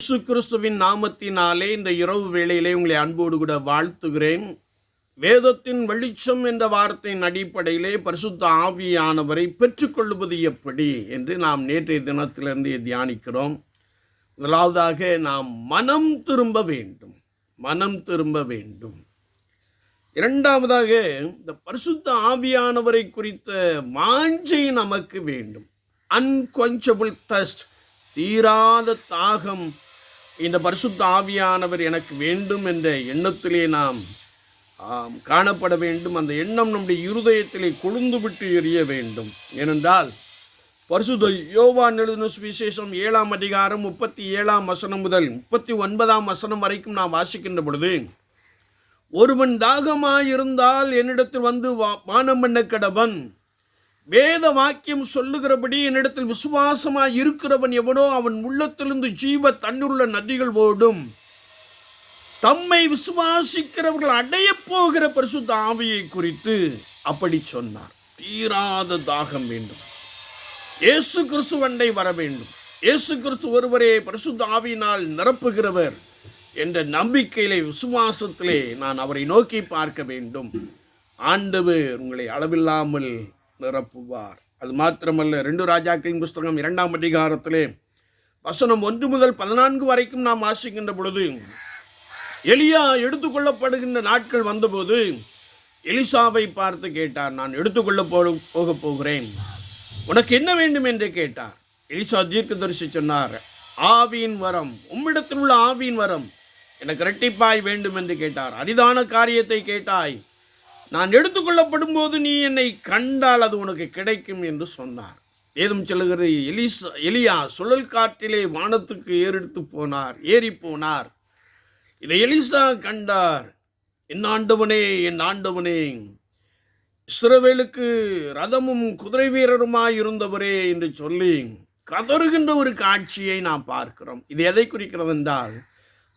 இயேசு கிறிஸ்துவின் நாமத்தினாலே இந்த இரவு வேளையிலே உங்களை அன்போடு கூட வாழ்த்துகிறேன். வேதத்தின் வெளிச்சம் என்ற வார்த்தையின் அடிப்படையிலே பரிசுத்த ஆவியானவரை பெற்றுக்கொள்வது எப்படி என்று நாம் நேற்றைய தினத்திலிருந்து தியானிக்கிறோம். முதலாவதாக நாம் மனம் திரும்ப வேண்டும். மனம் திரும்ப வேண்டும். இரண்டாவதாக இந்த பரிசுத்த ஆவியானவரை குறித்த வாஞ்சை நமக்கு வேண்டும். அன்கொஞ்சபிள் தஸ்ட் தீராத தாகம் இந்த பரிசுத்த ஆவியானவர் எனக்கு வேண்டும் என்ற எண்ணத்திலே நாம் காணப்பட வேண்டும். அந்த எண்ணம் நம்முடைய இருதயத்திலே கொழுந்து விட்டு எரிய வேண்டும். ஏனென்றால் பரிசுத யோவான் எழுதின சுவிசேஷம் ஏழாம் அதிகாரம் முப்பத்தி ஏழாம் வசனம் முதல் முப்பத்தி ஒன்பதாம் வசனம் வரைக்கும் நாம் வாசிக்கின்ற பொழுது ஒருவன் தாகமாயிருந்தால் என்னிடத்தில் வந்து வா- பானம் பண்ண கடவன். வேத வாக்கியம் சொல்லுகிறபடி என்னிடத்தில் விசுவாசமாய் இருக்கிறவன் எவனோ அவன் உள்ளத்திலிருந்து ஜீவ தன்னுள்ள நதிகள் ஓடும். தம்மை விசுவாசிக்கிறவர்கள் அடைய போகிற பரிசுத்த ஆவியை குறித்து அப்படி சொன்னார். தீராத தாகம் வேண்டும். இயேசு கிறிஸ்துவண்டை வர வேண்டும். இயேசு கிறிஸ்து ஒருவரே பரிசுத்த ஆவியினால் நிரப்புகிறவர் என்ற நம்பிக்கையிலே விசுவாசத்திலே நான் அவரை நோக்கி பார்க்க வேண்டும். ஆண்டவர் உங்களை அளவில்லாமல் நிரப்புவார் அது மாத்திரமல்ல ரெண்டு ராஜாக்களின் புஸ்தகம் இரண்டாம் அதிகாரத்திலே வசனம் ஒன்று முதல் பதினான்கு வரைக்கும் நாம் வாசிக்கின்ற பொழுது எலியா எடுத்துக்கொள்ளப்படுகின்ற நாட்கள் வந்தபோது எலிசாவை பார்த்து கேட்டார் நான் எடுத்துக்கொள்ள போக போகிறேன். உனக்கு என்ன வேண்டும்? என்று கேட்டார். எலிசா தீர்க்கதரிசி சொன்னார் ஆவியின் வரம் உம்மிடத்தில் உள்ள ஆவியின் வரம் எனக்கு இரட்டிப்பாய் வேண்டும் என்று கேட்டார். அரிதான காரியத்தை கேட்டாய் நான் எடுத்துக்கொள்ளப்படும் போது நீ என்னை கண்டால் அது உனக்கு கிடைக்கும் என்று சொன்னார். ஏதும் சொல்லுகிறது? எலிசா எலியா சுழல் காற்றிலே வானத்துக்கு ஏறெடுத்து போனார் ஏறி போனார். இதை எலிசா கண்டார். என் ஆண்டவனே என் ஆண்டவனே இஸ்ரவேலுக்கு ரதமும் குதிரை வீரருமாய் இருந்தவரே என்று சொல்லி கதறுகின்ற ஒரு காட்சியை நாம் பார்க்கிறோம். இது எதை குறிக்கிறது என்றால்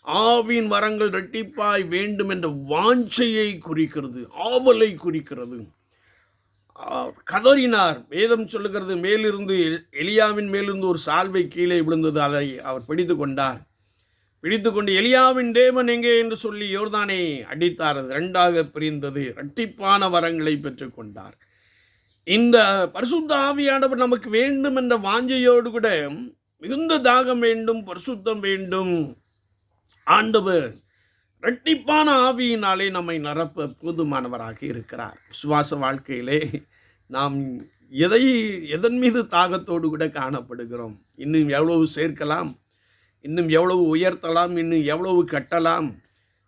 ஆவின் வரங்கள் இரட்டிப்பாய் வேண்டும் என்ற வாஞ்சையை குறிக்கிறது ஆவலை குறிக்கிறது. கதறினார். வேதம் சொல்லுகிறது மேலிருந்து எலியாவின் மேலிருந்து ஒரு சால்வை கீழே விழுந்தது அதை அவர் பிடித்து கொண்டார். பிடித்து கொண்டு எலியாவின் தேவன் எங்கே? என்று சொல்லி யோர்தானே அடித்தார். அது ரெண்டாக பிரிந்தது. இரட்டிப்பான வரங்களை பெற்றுக்கொண்டார் இந்த பரிசுத்த ஆவியானவர் நமக்கு வேண்டும் என்ற வாஞ்சையோடு கூட மிகுந்த தாகம் வேண்டும் பரிசுத்தம் வேண்டும். ஆண்டவர் இரட்டிப்பான ஆவியினாலே நம்மை நிரப்ப போதுமானவராக இருக்கிறார். விசுவாச வாழ்க்கையிலே நாம் எதை எதன் மீது தாகத்தோடு கூட காணப்படுகிறோம்? இன்னும் எவ்வளவு சேர்க்கலாம்? இன்னும் எவ்வளவு உயர்த்தலாம்? இன்னும் எவ்வளவு கட்டலாம்?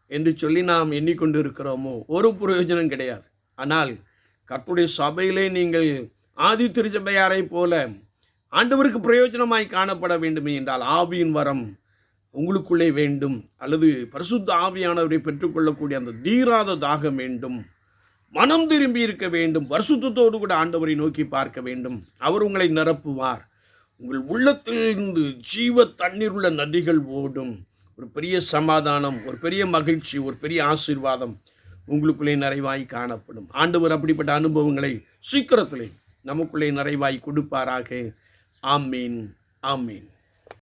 என்று சொல்லி நாம் எண்ணிக்கொண்டு இருக்கிறோமோ ஒரு பிரயோஜனம் கிடையாது. ஆனால் கற்புடைய சபையிலே நீங்கள் ஆதி திருச்சபையாரை போல ஆண்டவருக்கு பிரயோஜனமாய் காணப்பட வேண்டுமே என்றால் ஆவியின் வரம் உங்களுக்குள்ளே வேண்டும் அல்லது பரிசுத்த ஆவியானவரை பெற்றுக்கொள்ளக்கூடிய அந்த தீராத தாகம் வேண்டும். மனம் திரும்பி இருக்க வேண்டும். பரிசுத்தத்தோடு கூட ஆண்டவரை நோக்கி பார்க்க வேண்டும். அவர் உங்களை நிரப்புவார். உங்கள் உள்ளத்திலிருந்து ஜீவ தண்ணீர் உள்ள நதிகள் ஓடும். ஒரு பெரிய சமாதானம் ஒரு பெரிய மகிழ்ச்சி ஒரு பெரிய ஆசீர்வாதம் உங்களுக்குள்ளே நிறைவாய் காணப்படும். ஆண்டவர் அப்படிப்பட்ட அனுபவங்களை சீக்கிரத்திலே நமக்குள்ளே நிறைவாய் கொடுப்பாராக. ஆமீன் ஆமீன்.